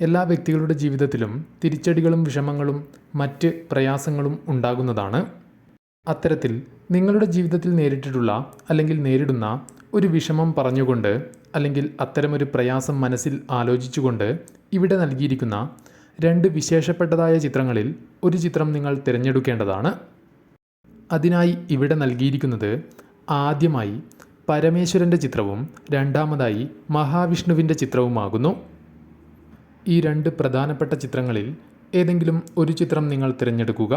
എല്ലാ വ്യക്തികളുടെ ജീവിതത്തിലും തിരിച്ചടികളും വിഷമങ്ങളും മറ്റ് പ്രയാസങ്ങളും ഉണ്ടാകുന്നതാണ്. അത്തരത്തിൽ നിങ്ങളുടെ ജീവിതത്തിൽ നേരിട്ടിട്ടുള്ള അല്ലെങ്കിൽ നേരിടുന്ന ഒരു വിഷമം പറഞ്ഞുകൊണ്ട് അല്ലെങ്കിൽ അത്തരമൊരു പ്രയാസം മനസ്സിൽ ആലോചിച്ചുകൊണ്ട് ഇവിടെ നൽകിയിരിക്കുന്ന രണ്ട് വിശേഷപ്പെട്ടതായ ചിത്രങ്ങളിൽ ഒരു ചിത്രം നിങ്ങൾ തിരഞ്ഞെടുക്കേണ്ടതാണ്. അതിനായി ഇവിടെ നൽകിയിരിക്കുന്നത് ആദ്യമായി പരമേശ്വരന്റെ ചിത്രവും രണ്ടാമതായി മഹാവിഷ്ണുവിന്റെ ചിത്രവുമാകുന്നു. ഈ രണ്ട് പ്രധാനപ്പെട്ട ചിത്രങ്ങളിൽ ഏതെങ്കിലും ഒരു ചിത്രം നിങ്ങൾ തിരഞ്ഞെടുക്കുക.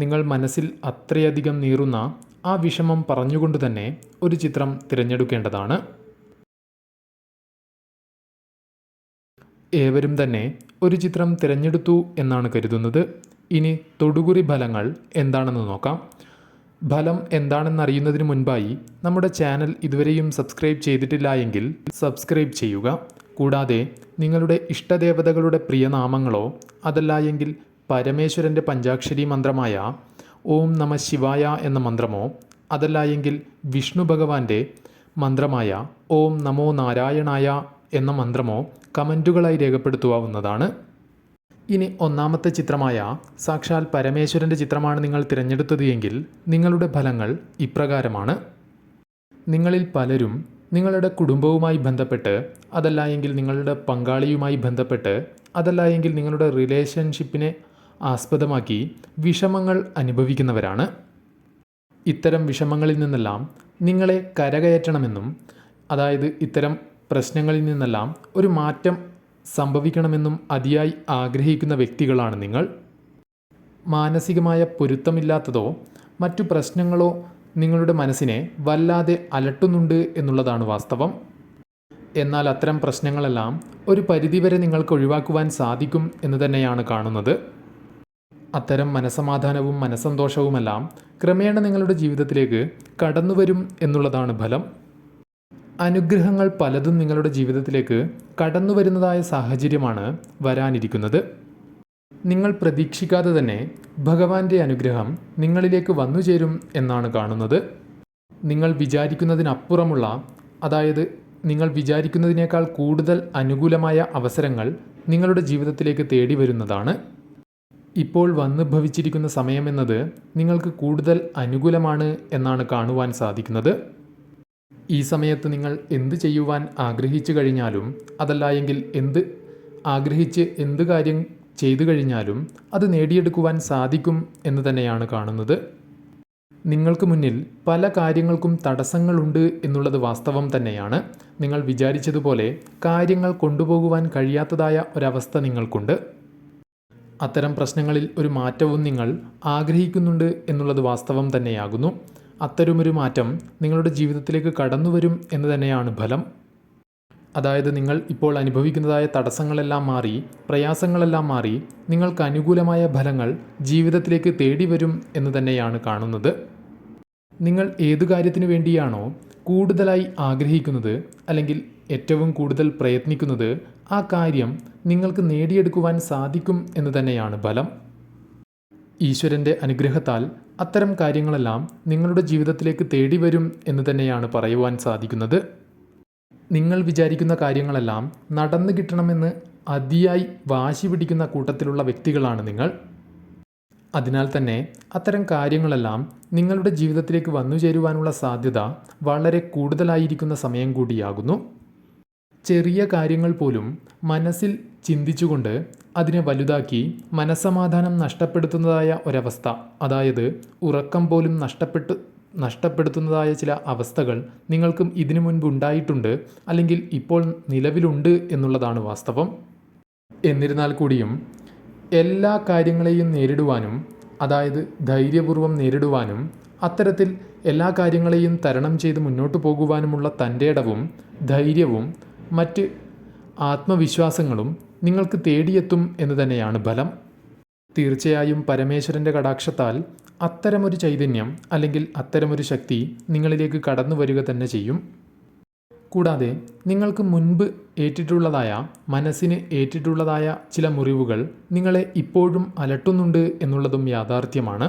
നിങ്ങൾ മനസ്സിൽ അത്രയധികം നീറുന്ന ആ വിഷമം പറഞ്ഞുകൊണ്ട് തന്നെ ഒരു ചിത്രം തിരഞ്ഞെടുക്കേണ്ടതാണ്. ഏവരും തന്നെ ഒരു ചിത്രം തിരഞ്ഞെടുത്തു എന്നാണ് കരുതുന്നത്. ഇനി തൊടുകുറി ഫലങ്ങൾ എന്താണെന്ന് നോക്കാം. ഫലം എന്താണെന്നറിയുന്നതിന് മുൻപായി നമ്മുടെ ചാനൽ ഇതുവരെയും സബ്സ്ക്രൈബ് ചെയ്തിട്ടില്ല എങ്കിൽ സബ്സ്ക്രൈബ് ചെയ്യുക. കൂടാതെ നിങ്ങളുടെ ഇഷ്ടദേവതകളുടെ പ്രിയനാമങ്ങളോ അതല്ല എങ്കിൽ പരമേശ്വരന്റെ പഞ്ചാക്ഷരി മന്ത്രമായ ഓം നമ ശിവായ എന്ന മന്ത്രമോ അതല്ല എങ്കിൽ വിഷ്ണു ഭഗവാന്റെ മന്ത്രമായ ഓം നമോ നാരായണായ എന്ന മന്ത്രമോ കമന്റുകളായി രേഖപ്പെടുത്തുവാവുന്നതാണ്. ഇനി ഒന്നാമത്തെ ചിത്രമായ സാക്ഷാൽ പരമേശ്വരന്റെ ചിത്രമാണ് നിങ്ങൾ തിരഞ്ഞെടുത്തത് എങ്കിൽ നിങ്ങളുടെ ഫലങ്ങൾ ഇപ്രകാരമാണ്. നിങ്ങളിൽ പലരും നിങ്ങളുടെ കുടുംബവുമായി ബന്ധപ്പെട്ട് അതല്ല എങ്കിൽ നിങ്ങളുടെ പങ്കാളിയുമായി ബന്ധപ്പെട്ട് അതല്ല എങ്കിൽ നിങ്ങളുടെ റിലേഷൻഷിപ്പിനെ ആസ്പദമാക്കി വിഷമങ്ങൾ അനുഭവിക്കുന്നവരാണ്. ഇത്തരം വിഷമങ്ങളിൽ നിന്നെല്ലാം നിങ്ങളെ കരകയറ്റണമെന്നും അതായത് ഇത്തരം പ്രശ്നങ്ങളിൽ നിന്നെല്ലാം ഒരു മാറ്റം സംഭവിക്കണമെന്നും അതിയായി ആഗ്രഹിക്കുന്ന വ്യക്തികളാണ് നിങ്ങൾ. മാനസികമായ പൊരുത്തമില്ലാത്തതോ മറ്റു പ്രശ്നങ്ങളോ നിങ്ങളുടെ മനസ്സിനെ വല്ലാതെ അലട്ടുന്നുണ്ട് എന്നുള്ളതാണ് വാസ്തവം. എന്നാൽ അത്തരം പ്രശ്നങ്ങളെല്ലാം ഒരു പരിധിവരെ നിങ്ങൾക്ക് ഒഴിവാക്കുവാൻ സാധിക്കും എന്ന് തന്നെയാണ് കാണുന്നത്. അത്തരം മനസമാധാനവും മനസ്സന്തോഷവുമെല്ലാം ക്രമേണ നിങ്ങളുടെ ജീവിതത്തിലേക്ക് കടന്നുവരും എന്നുള്ളതാണ് ഫലം. അനുഗ്രഹങ്ങൾ പലതും നിങ്ങളുടെ ജീവിതത്തിലേക്ക് കടന്നു വരുന്നതായ സാഹചര്യമാണ് വരാനിരിക്കുന്നത്. നിങ്ങൾ പ്രതീക്ഷിക്കാതെ തന്നെ ഭഗവാന്റെ അനുഗ്രഹം നിങ്ങളിലേക്ക് വന്നു ചേരും എന്നാണ് കാണുന്നത്. നിങ്ങൾ വിചാരിക്കുന്നതിനപ്പുറമുള്ള അതായത് നിങ്ങൾ വിചാരിക്കുന്നതിനേക്കാൾ കൂടുതൽ അനുകൂലമായ അവസരങ്ങൾ നിങ്ങളുടെ ജീവിതത്തിലേക്ക് തേടി വരുന്നതാണ്. ഇപ്പോൾ വന്നു ഭവിച്ചിരിക്കുന്ന സമയമെന്നത് നിങ്ങൾക്ക് കൂടുതൽ അനുകൂലമാണ് എന്നാണ് കാണുവാൻ സാധിക്കുന്നത്. ഈ സമയത്ത് നിങ്ങൾ എന്ത് ചെയ്യുവാൻ ആഗ്രഹിച്ചു കഴിഞ്ഞാലും അതല്ല എങ്കിൽ എന്ത് ആഗ്രഹിച്ച് എന്ത് കാര്യം ചെയ്തു കഴിഞ്ഞാലും അത് നേടിയെടുക്കുവാൻ സാധിക്കും എന്ന് തന്നെയാണ് കാണുന്നത്. നിങ്ങൾക്ക് മുന്നിൽ പല കാര്യങ്ങൾക്കും തടസ്സങ്ങളുണ്ട് എന്നുള്ളത് വാസ്തവം തന്നെയാണ്. നിങ്ങൾ വിചാരിച്ചതുപോലെ കാര്യങ്ങൾ കൊണ്ടുപോകുവാൻ കഴിയാത്തതായ ഒരവസ്ഥ നിങ്ങൾക്കുണ്ട്. അത്തരം പ്രശ്നങ്ങളിൽ ഒരു മാറ്റവും നിങ്ങൾ ആഗ്രഹിക്കുന്നുണ്ട് എന്നുള്ളത് വാസ്തവം തന്നെയാകുന്നു. അത്തരമൊരു മാറ്റം നിങ്ങളുടെ ജീവിതത്തിലേക്ക് കടന്നു വരും എന്ന് തന്നെയാണ് ഫലം. അതായത് നിങ്ങൾ ഇപ്പോൾ അനുഭവിക്കുന്നതായ തടസ്സങ്ങളെല്ലാം മാറി പ്രയാസങ്ങളെല്ലാം മാറി നിങ്ങൾക്ക് അനുകൂലമായ ഫലങ്ങൾ ജീവിതത്തിലേക്ക് തേടി വരും എന്ന് തന്നെയാണ് കാണുന്നത്. നിങ്ങൾ ഏതു കാര്യത്തിനു വേണ്ടിയാണോ കൂടുതലായി ആഗ്രഹിക്കുന്നത് അല്ലെങ്കിൽ ഏറ്റവും കൂടുതൽ പ്രയത്നിക്കുന്നത് ആ കാര്യം നിങ്ങൾക്ക് നേടിയെടുക്കുവാൻ സാധിക്കും എന്ന് തന്നെയാണ് ഫലം. ഈശ്വരന്റെ അനുഗ്രഹത്താൽ അത്തരം കാര്യങ്ങളെല്ലാം നിങ്ങളുടെ ജീവിതത്തിലേക്ക് തേടി വരും എന്ന് തന്നെയാണ് പറയുവാൻ സാധിക്കുന്നത്. നിങ്ങൾ വിചാരിക്കുന്ന കാര്യങ്ങളെല്ലാം നടന്നു കിട്ടണമെന്ന് അതിയായി വാശി പിടിക്കുന്ന കൂട്ടത്തിലുള്ള വ്യക്തികളാണ് നിങ്ങൾ. അതിനാൽ തന്നെ അത്തരം കാര്യങ്ങളെല്ലാം നിങ്ങളുടെ ജീവിതത്തിലേക്ക് വന്നു ചേരുവാനുള്ള സാധ്യത വളരെ കൂടുതലായിരിക്കുന്ന സമയം കൂടിയാകുന്നു. ചെറിയ കാര്യങ്ങൾ പോലും മനസ്സിൽ ചിന്തിച്ചുകൊണ്ട് അതിനെ വലുതാക്കി മനസ്സമാധാനം നഷ്ടപ്പെടുത്തുന്നതായ ഒരവസ്ഥ അതായത് ഉറക്കം പോലും നഷ്ടപ്പെട്ട് നഷ്ടപ്പെടുത്തുന്നതായ ചില അവസ്ഥകൾ നിങ്ങൾക്കും ഇതിനു മുൻപ് ഉണ്ടായിട്ടുണ്ട് അല്ലെങ്കിൽ ഇപ്പോൾ നിലവിലുണ്ട് എന്നുള്ളതാണ് വാസ്തവം. എന്നിരുന്നാൽ കൂടിയും എല്ലാ കാര്യങ്ങളെയും നേരിടുവാനും അതായത് ധൈര്യപൂർവം നേരിടുവാനും അത്തരത്തിൽ എല്ലാ കാര്യങ്ങളെയും തരണം ചെയ്ത് മുന്നോട്ട് പോകുവാനുമുള്ള തന്റെ ഇടവും ധൈര്യവും മറ്റ് ആത്മവിശ്വാസങ്ങളും നിങ്ങൾക്ക് തേടിയെത്തും എന്ന് തന്നെയാണ് ഫലം തീർച്ചയായും പരമേശ്വരന്റെ കടാക്ഷത്താൽ അത്തരമൊരു ചൈതന്യം അല്ലെങ്കിൽ അത്തരമൊരു ശക്തി നിങ്ങളിലേക്ക് കടന്നു വരിക തന്നെ ചെയ്യും. കൂടാതെ നിങ്ങൾക്ക് മുൻപ് ഏറ്റിട്ടുള്ളതായ മനസ്സിന് ഏറ്റിട്ടുള്ളതായ ചില മുറിവുകൾ നിങ്ങളെ ഇപ്പോഴും അലട്ടുന്നുണ്ട് എന്നുള്ളതും യാഥാർത്ഥ്യമാണ്.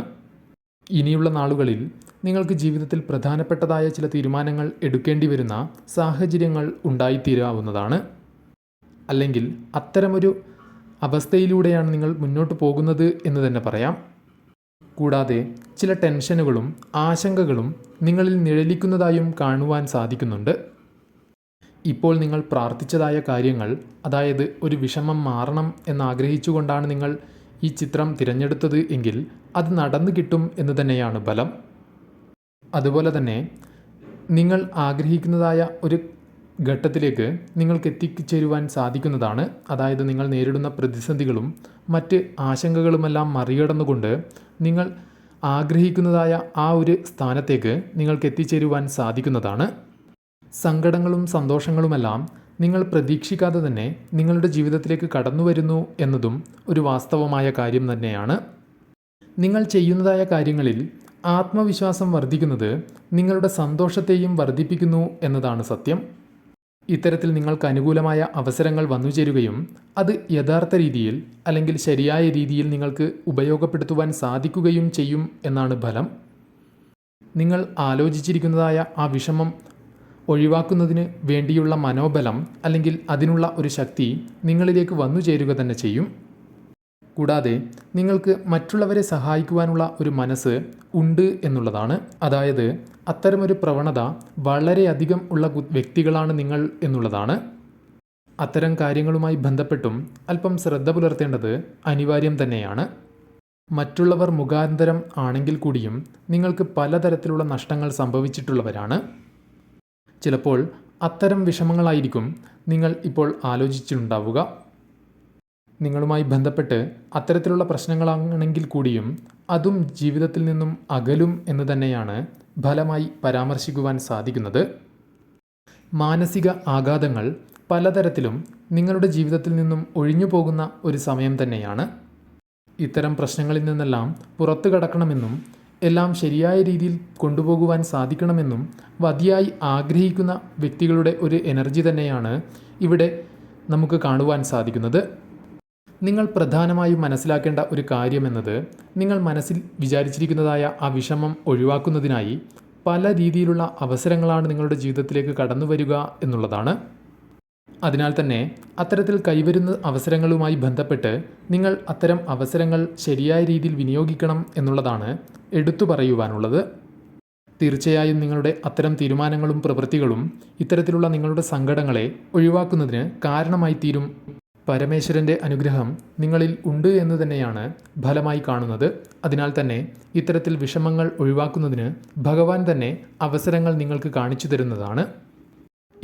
ഇനിയുള്ള നാളുകളിൽ നിങ്ങൾക്ക് ജീവിതത്തിൽ പ്രധാനപ്പെട്ടതായ ചില തീരുമാനങ്ങൾ എടുക്കേണ്ടി വരുന്ന സാഹചര്യങ്ങൾ ഉണ്ടായിത്തീരാവുന്നതാണ്. അല്ലെങ്കിൽ അത്തരമൊരു അവസ്ഥയിലൂടെയാണ് നിങ്ങൾ മുന്നോട്ട് പോകുന്നത് എന്ന് തന്നെ പറയാം. കൂടാതെ ചില ടെൻഷനുകളും ആശങ്കകളും നിങ്ങളിൽ നിഴലിക്കുന്നതായും കാണുവാൻ സാധിക്കുന്നുണ്ട്. ഇപ്പോൾ നിങ്ങൾ പ്രാർത്ഥിച്ചതായ കാര്യങ്ങൾ അതായത് ഒരു വിഷമം മാറണം എന്നാഗ്രഹിച്ചുകൊണ്ടാണ് നിങ്ങൾ ഈ ചിത്രം തിരഞ്ഞെടുത്തത് എങ്കിൽ അത് നടന്നു കിട്ടും എന്ന് തന്നെയാണ് ബലം. അതുപോലെ തന്നെ നിങ്ങൾ ആഗ്രഹിക്കുന്നതായ ഒരു ഘട്ടത്തിലേക്ക് നിങ്ങൾക്ക് എത്തിച്ചേരുവാൻ സാധിക്കുന്നതാണ്. അതായത് നിങ്ങൾ നേരിടുന്ന പ്രതിസന്ധികളും മറ്റ് ആശങ്കകളുമെല്ലാം മറികടന്നുകൊണ്ട് നിങ്ങൾ ആഗ്രഹിക്കുന്നതായ ആ ഒരു സ്ഥാനത്തേക്ക് നിങ്ങൾക്ക് എത്തിച്ചേരുവാൻ സാധിക്കുന്നതാണ്. സങ്കടങ്ങളും സന്തോഷങ്ങളുമെല്ലാം നിങ്ങൾ പ്രതീക്ഷിക്കാതെ തന്നെ നിങ്ങളുടെ ജീവിതത്തിലേക്ക് കടന്നു വരുന്നു എന്നതും ഒരു വാസ്തവമായ കാര്യം തന്നെയാണ്. നിങ്ങൾ ചെയ്യുന്നതായ കാര്യങ്ങളിൽ ആത്മവിശ്വാസം വർദ്ധിക്കുന്നത് നിങ്ങളുടെ സന്തോഷത്തെയും വർദ്ധിപ്പിക്കുന്നു എന്നതാണ് സത്യം. ഇത്തരത്തിൽ നിങ്ങൾക്ക് അനുകൂലമായ അവസരങ്ങൾ വന്നു ചേരുകയും അത് യഥാർത്ഥ രീതിയിൽ അല്ലെങ്കിൽ ശരിയായ രീതിയിൽ നിങ്ങൾക്ക് ഉപയോഗപ്പെടുത്തുവാൻ സാധിക്കുകയും ചെയ്യും എന്നാണ് ഫലം. നിങ്ങൾ ആലോചിച്ചിരിക്കുന്നതായ ആ വിഷമം ഒഴിവാക്കുന്നതിന് വേണ്ടിയുള്ള മനോബലം അല്ലെങ്കിൽ അതിനുള്ള ഒരു ശക്തി നിങ്ങളിലേക്ക് വന്നു ചേരുക തന്നെ ചെയ്യും. കൂടാതെ നിങ്ങൾക്ക് മറ്റുള്ളവരെ സഹായിക്കുവാനുള്ള ഒരു മനസ്സ് ഉണ്ട് എന്നുള്ളതാണ്. അതായത് അത്തരമൊരു പ്രവണത വളരെയധികം ഉള്ള വ്യക്തികളാണ് നിങ്ങൾ എന്നുള്ളതാണ്. അത്തരം കാര്യങ്ങളുമായി ബന്ധപ്പെട്ടും അല്പം ശ്രദ്ധ പുലർത്തേണ്ടത് അനിവാര്യം തന്നെയാണ്. മറ്റുള്ളവർ മുഖാന്തരം ആണെങ്കിൽ കൂടിയും നിങ്ങൾക്ക് പലതരത്തിലുള്ള നഷ്ടങ്ങൾ സംഭവിച്ചിട്ടുള്ളവരാണ്. ചിലപ്പോൾ അത്തരം വിഷമങ്ങളായിരിക്കും നിങ്ങൾ ഇപ്പോൾ ആലോചിച്ചിട്ടുണ്ടാവുക. നിങ്ങളുമായി ബന്ധപ്പെട്ട് അത്തരത്തിലുള്ള പ്രശ്നങ്ങളാണെങ്കിൽ കൂടിയും അതും ജീവിതത്തിൽ നിന്നും അകലും എന്ന് തന്നെയാണ് ഫലമായി പരാമർശിക്കുവാൻ സാധിക്കുന്നത്. മാനസിക ആഘാതങ്ങൾ പലതരത്തിലും നിങ്ങളുടെ ജീവിതത്തിൽ നിന്നും ഒഴിഞ്ഞു പോകുന്ന ഒരു സമയം തന്നെയാണ്. ഇത്തരം പ്രശ്നങ്ങളിൽ നിന്നെല്ലാം പുറത്തു കടക്കണമെന്നും എല്ലാം ശരിയായ രീതിയിൽ കൊണ്ടുപോകുവാൻ സാധിക്കണമെന്നും വതിയായി ആഗ്രഹിക്കുന്ന വ്യക്തികളുടെ ഒരു എനർജി തന്നെയാണ് ഇവിടെ നമുക്ക് കാണുവാൻ സാധിക്കുന്നത്. നിങ്ങൾ പ്രധാനമായും മനസ്സിലാക്കേണ്ട ഒരു കാര്യം എന്നത് നിങ്ങൾ മനസ്സിൽ വിചാരിച്ചിരിക്കുന്നതായ ആ വിഷമം ഒഴിവാക്കുന്നതിനായി പല രീതിയിലുള്ള അവസരങ്ങളാണ് നിങ്ങളുടെ ജീവിതത്തിലേക്ക് കടന്നു വരിക എന്നുള്ളതാണ്. അതിനാൽ തന്നെ അത്തരത്തിൽ കൈവരുന്ന അവസരങ്ങളുമായി ബന്ധപ്പെട്ട് നിങ്ങൾ അത്തരം അവസരങ്ങൾ ശരിയായ രീതിയിൽ വിനിയോഗിക്കണം എന്നുള്ളതാണ് എടുത്തു പറയുവാനുള്ളത്. തീർച്ചയായും നിങ്ങളുടെ അത്തരം തീരുമാനങ്ങളും പ്രവൃത്തികളും ഇത്തരത്തിലുള്ള നിങ്ങളുടെ സങ്കടങ്ങളെ ഒഴിവാക്കുന്നതിന് കാരണമായി തീരും പരമേശ്വരന്റെ അനുഗ്രഹം നിങ്ങളിൽ ഉണ്ട് എന്ന് തന്നെയാണ് ഫലമായി കാണുന്നത്. അതിനാൽ തന്നെ ഇത്തരത്തിൽ വിഷമങ്ങൾ ഒഴിവാക്കുന്നതിന് ഭഗവാൻ തന്നെ അവസരങ്ങൾ നിങ്ങൾക്ക് കാണിച്ചു തരുന്നതാണ്.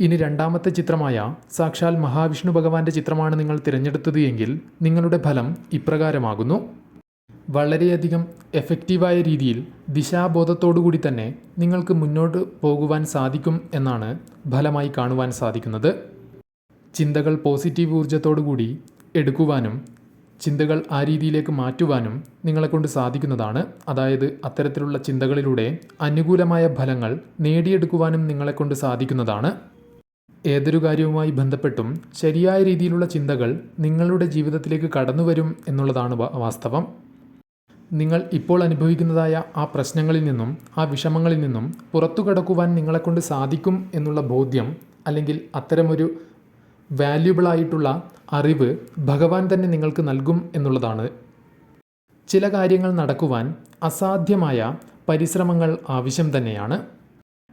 ഇനി രണ്ടാമത്തെ ചിത്രമായ സാക്ഷാൽ മഹാവിഷ്ണു ഭഗവാന്റെ ചിത്രമാണ് നിങ്ങൾ തിരഞ്ഞെടുത്തത് എങ്കിൽ നിങ്ങളുടെ ഫലം ഇപ്രകാരമാകുന്നു. വളരെയധികം എഫക്റ്റീവായ രീതിയിൽ ദിശാബോധത്തോടുകൂടി തന്നെ നിങ്ങൾക്ക് മുന്നോട്ട് പോകുവാൻ സാധിക്കും എന്നാണ് ഫലമായി കാണുവാൻ സാധിക്കുന്നത്. ചിന്തകൾ പോസിറ്റീവ് ഊർജത്തോടുകൂടി എടുക്കുവാനും ചിന്തകൾ ആ രീതിയിലേക്ക് മാറ്റുവാനും നിങ്ങളെക്കൊണ്ട് സാധിക്കുന്നതാണ്. അതായത് അത്തരത്തിലുള്ള ചിന്തകളിലൂടെ അനുകൂലമായ ഫലങ്ങൾ നേടിയെടുക്കുവാനും നിങ്ങളെക്കൊണ്ട് സാധിക്കുന്നതാണ്. ഏതൊരു കാര്യവുമായി ബന്ധപ്പെട്ടും ശരിയായ രീതിയിലുള്ള ചിന്തകൾ നിങ്ങളുടെ ജീവിതത്തിലേക്ക് കടന്നു വരും എന്നുള്ളതാണ് വാസ്തവം. നിങ്ങൾ ഇപ്പോൾ അനുഭവിക്കുന്നതായ ആ പ്രശ്നങ്ങളിൽ നിന്നും ആ വിഷമങ്ങളിൽ നിന്നും പുറത്തു കടക്കുവാൻ നിങ്ങളെക്കൊണ്ട് സാധിക്കും എന്നുള്ള ബോധ്യം അല്ലെങ്കിൽ അത്തരമൊരു വാല്യുബിൾ ആയിട്ടുള്ള അറിവ് ഭഗവാൻ തന്നെ നിങ്ങൾക്ക് നൽകും എന്നുള്ളതാണ്. ചില കാര്യങ്ങൾ നടക്കുവാൻ അസാധ്യമായ പരിശ്രമങ്ങൾ ആവശ്യം തന്നെയാണ്.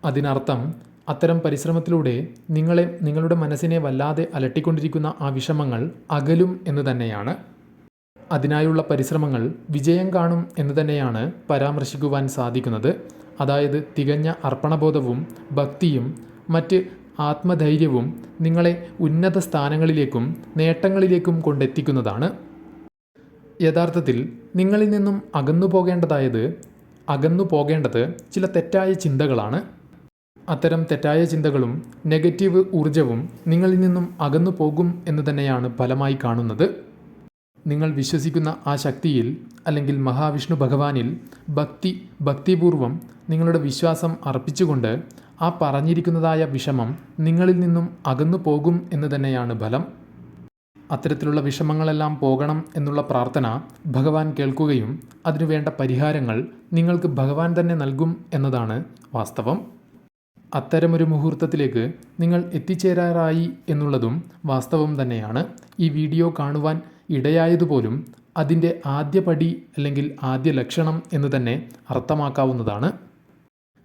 അതിനർത്ഥം അത്തരം പരിശ്രമത്തിലൂടെ നിങ്ങളെ നിങ്ങളുടെ മനസ്സിനെ വല്ലാതെ അലട്ടിക്കൊണ്ടിരിക്കുന്ന ആ വിഷമങ്ങൾ അകലും എന്ന് തന്നെയാണ്. അതിനായുള്ള പരിശ്രമങ്ങൾ വിജയം കാണും എന്ന് തന്നെയാണ് പരാമർശിക്കുവാൻ സാധിക്കുന്നത്. അതായത് തികഞ്ഞ അർപ്പണബോധവും ഭക്തിയും മറ്റ് ആത്മധൈര്യവും നിങ്ങളെ ഉന്നത സ്ഥാനങ്ങളിലേക്കും നേട്ടങ്ങളിലേക്കും കൊണ്ടെത്തിക്കുന്നതാണ്. യഥാർത്ഥത്തിൽ നിങ്ങളിൽ നിന്നും അകന്നു പോകേണ്ടതായത് അകന്നു പോകേണ്ടത് ചില തെറ്റായ ചിന്തകളാണ്. അത്തരം തെറ്റായ ചിന്തകളും നെഗറ്റീവ് ഊർജവും നിങ്ങളിൽ നിന്നും അകന്നു പോകും എന്ന് തന്നെയാണ് ഫലമായി കാണുന്നത്. നിങ്ങൾ വിശ്വസിക്കുന്ന ആ ശക്തിയിൽ അല്ലെങ്കിൽ മഹാവിഷ്ണു ഭഗവാനിൽ ഭക്തി ഭക്തിപൂർവം നിങ്ങളുടെ വിശ്വാസം അർപ്പിച്ചുകൊണ്ട് ആ പറഞ്ഞിരിക്കുന്നതായ വിഷമം നിങ്ങളിൽ നിന്നും അകന്നു പോകും എന്ന് തന്നെയാണ് ഫലം. അത്തരത്തിലുള്ള വിഷമങ്ങളെല്ലാം പോകണം എന്നുള്ള പ്രാർത്ഥന ഭഗവാൻ കേൾക്കുകയും അതിനുവേണ്ട പരിഹാരങ്ങൾ നിങ്ങൾക്ക് ഭഗവാൻ തന്നെ നൽകും എന്നതാണ് വാസ്തവം. അത്തരമൊരു മുഹൂർത്തത്തിലേക്ക് നിങ്ങൾ എത്തിച്ചേരാറായി എന്നുള്ളതും വാസ്തവം തന്നെയാണ്. ഈ വീഡിയോ കാണുവാൻ ഇടയായതുപോലും അതിന്റെ ആദ്യ പടി അല്ലെങ്കിൽ ആദ്യ ലക്ഷണം എന്ന് തന്നെ അർത്ഥമാക്കാവുന്നതാണ്.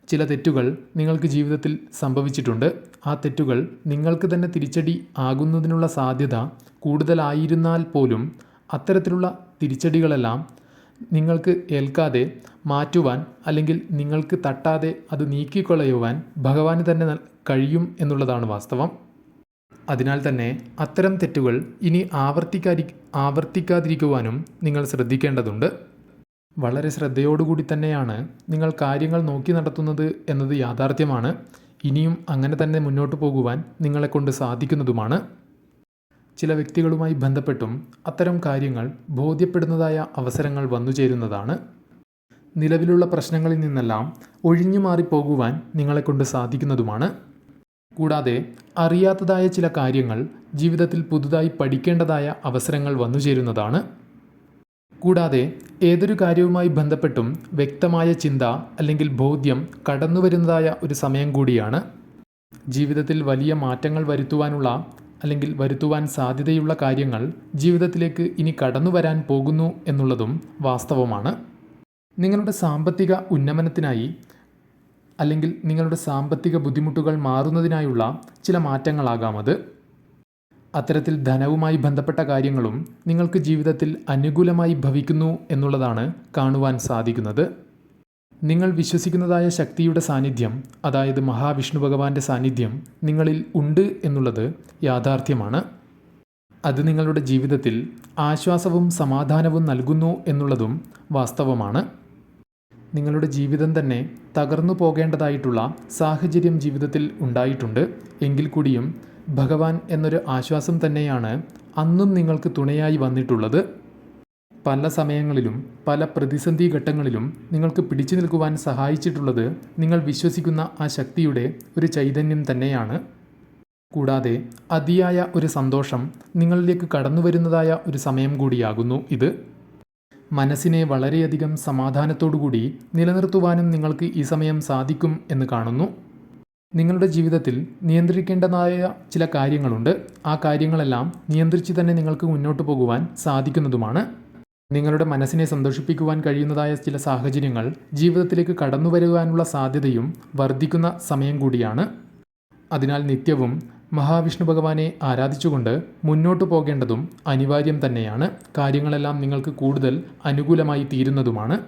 ചില തെറ്റുകൾ നിങ്ങൾക്ക് ജീവിതത്തിൽ സംഭവിച്ചിട്ടുണ്ട്. ആ തെറ്റുകൾ നിങ്ങൾക്ക് തന്നെ തിരിച്ചടി ആകുന്നതിനുള്ള സാധ്യത കൂടുതലായിരുന്നാൽ പോലും അത്തരത്തിലുള്ള തിരിച്ചടികളെല്ലാം നിങ്ങൾക്ക് ഏൽക്കാതെ മാറ്റുവാൻ അല്ലെങ്കിൽ നിങ്ങൾക്ക് തട്ടാതെ അത് നീക്കിക്കളയുവാൻ ഭഗവാന് തന്നെ കഴിയും എന്നുള്ളതാണ് വാസ്തവം. അതിനാൽ തന്നെ അത്തരം തെറ്റുകൾ ഇനി ആവർത്തിക്കാതി ആവർത്തിക്കാതിരിക്കുവാനും നിങ്ങൾ ശ്രദ്ധിക്കേണ്ടതുണ്ട്. വളരെ ശ്രദ്ധയോടുകൂടി തന്നെയാണ് നിങ്ങൾ കാര്യങ്ങൾ നോക്കി നടത്തുന്നത് എന്നത് യാഥാർത്ഥ്യമാണ്. ഇനിയും അങ്ങനെ തന്നെ മുന്നോട്ട് പോകുവാൻ നിങ്ങളെക്കൊണ്ട് സാധിക്കുന്നതുമാണ്. ചില വ്യക്തികളുമായി ബന്ധപ്പെട്ടും അത്തരം കാര്യങ്ങൾ ബോധ്യപ്പെടുന്നതായ അവസരങ്ങൾ വന്നു ചേരുന്നതാണ്. നിലവിലുള്ള പ്രശ്നങ്ങളിൽ നിന്നെല്ലാം ഒഴിഞ്ഞു മാറിപ്പോകുവാൻ നിങ്ങളെക്കൊണ്ട് സാധിക്കുന്നതുമാണ്. കൂടാതെ അറിയാത്തതായ ചില കാര്യങ്ങൾ ജീവിതത്തിൽ പുതുതായി പഠിക്കേണ്ടതായ അവസരങ്ങൾ വന്നു ചേരുന്നതാണ്. കൂടാതെ ഏതൊരു കാര്യവുമായി ബന്ധപ്പെട്ടും വ്യക്തമായ ചിന്ത അല്ലെങ്കിൽ ബോധ്യം കടന്നു വരുന്നതായ ഒരു സമയം കൂടിയാണ്. ജീവിതത്തിൽ വലിയ മാറ്റങ്ങൾ വരുത്തുവാനുള്ള അല്ലെങ്കിൽ വരുത്തുവാൻ സാധ്യതയുള്ള കാര്യങ്ങൾ ജീവിതത്തിലേക്ക് ഇനി കടന്നു വരാൻ പോകുന്നു എന്നുള്ളതും വാസ്തവമാണ്. നിങ്ങളുടെ സാമ്പത്തിക ഉന്നമനത്തിനായി അല്ലെങ്കിൽ നിങ്ങളുടെ സാമ്പത്തിക ബുദ്ധിമുട്ടുകൾ മാറുന്നതിനായുള്ള ചില മാറ്റങ്ങളാകാം അത്. അത്തരത്തിൽ ധനവുമായി ബന്ധപ്പെട്ട കാര്യങ്ങളും നിങ്ങൾക്ക് ജീവിതത്തിൽ അനുകൂലമായി ഭവിക്കുന്നു എന്നുള്ളതാണ് കാണുവാൻ സാധിക്കുന്നത്. നിങ്ങൾ വിശ്വസിക്കുന്നതായ ശക്തിയുടെ സാന്നിധ്യം അതായത് മഹാവിഷ്ണു ഭഗവാന്റെ സാന്നിധ്യം നിങ്ങളിൽ ഉണ്ട് എന്നുള്ളത് യാഥാർത്ഥ്യമാണ്. അത് നിങ്ങളുടെ ജീവിതത്തിൽ ആശ്വാസവും സമാധാനവും നൽകുന്നു എന്നുള്ളതും വാസ്തവമാണ്. നിങ്ങളുടെ ജീവിതം തന്നെ തകർന്നു പോകേണ്ടതായിട്ടുള്ള സാഹചര്യം ജീവിതത്തിൽ ഉണ്ടായിട്ടുണ്ട്. എങ്കിൽ കൂടിയും ഭഗവാൻ എന്നൊരു ആശ്വാസം തന്നെയാണ് അന്നും നിങ്ങൾക്ക് തുണയായി വന്നിട്ടുള്ളത്. പല സമയങ്ങളിലും പല പ്രതിസന്ധി ഘട്ടങ്ങളിലും നിങ്ങൾക്ക് പിടിച്ചു നിൽക്കുവാൻ സഹായിച്ചിട്ടുള്ളത് നിങ്ങൾ വിശ്വസിക്കുന്ന ആ ശക്തിയുടെ ഒരു ചൈതന്യം തന്നെയാണ്. കൂടാതെ അതിയായ ഒരു സന്തോഷം നിങ്ങളിലേക്ക് കടന്നു വരുന്നതായ ഒരു സമയം കൂടിയാകുന്നു ഇത്. മനസ്സിനെ വളരെയധികം സമാധാനത്തോടുകൂടി നിലനിർത്തുവാനും നിങ്ങൾക്ക് ഈ സമയം സാധിക്കും എന്ന് കാണുന്നു. നിങ്ങളുടെ ജീവിതത്തിൽ നിയന്ത്രിക്കേണ്ടതായ ചില കാര്യങ്ങളുണ്ട്. ആ കാര്യങ്ങളെല്ലാം നിയന്ത്രിച്ച് തന്നെ നിങ്ങൾക്ക് മുന്നോട്ട് പോകുവാൻ സാധിക്കുന്നതുമാണ്. നിങ്ങളുടെ മനസ്സിനെ സന്തോഷിപ്പിക്കുവാൻ കഴിയുന്നതായ ചില സാഹചര്യങ്ങൾ ജീവിതത്തിലേക്ക് കടന്നു വരുവാനുള്ള സാധ്യതയും വർദ്ധിക്കുന്ന സമയം കൂടിയാണ്. അതിനാൽ നിത്യവും മഹാവിഷ്ണു ഭഗവാനെ ആരാധിച്ചുകൊണ്ട് മുന്നോട്ട് പോകേണ്ടതും അനിവാര്യം തന്നെയാണ്. കാര്യങ്ങളെല്ലാം നിങ്ങൾക്ക് കൂടുതൽ അനുകൂലമായി തീരുന്നതുമാണ്.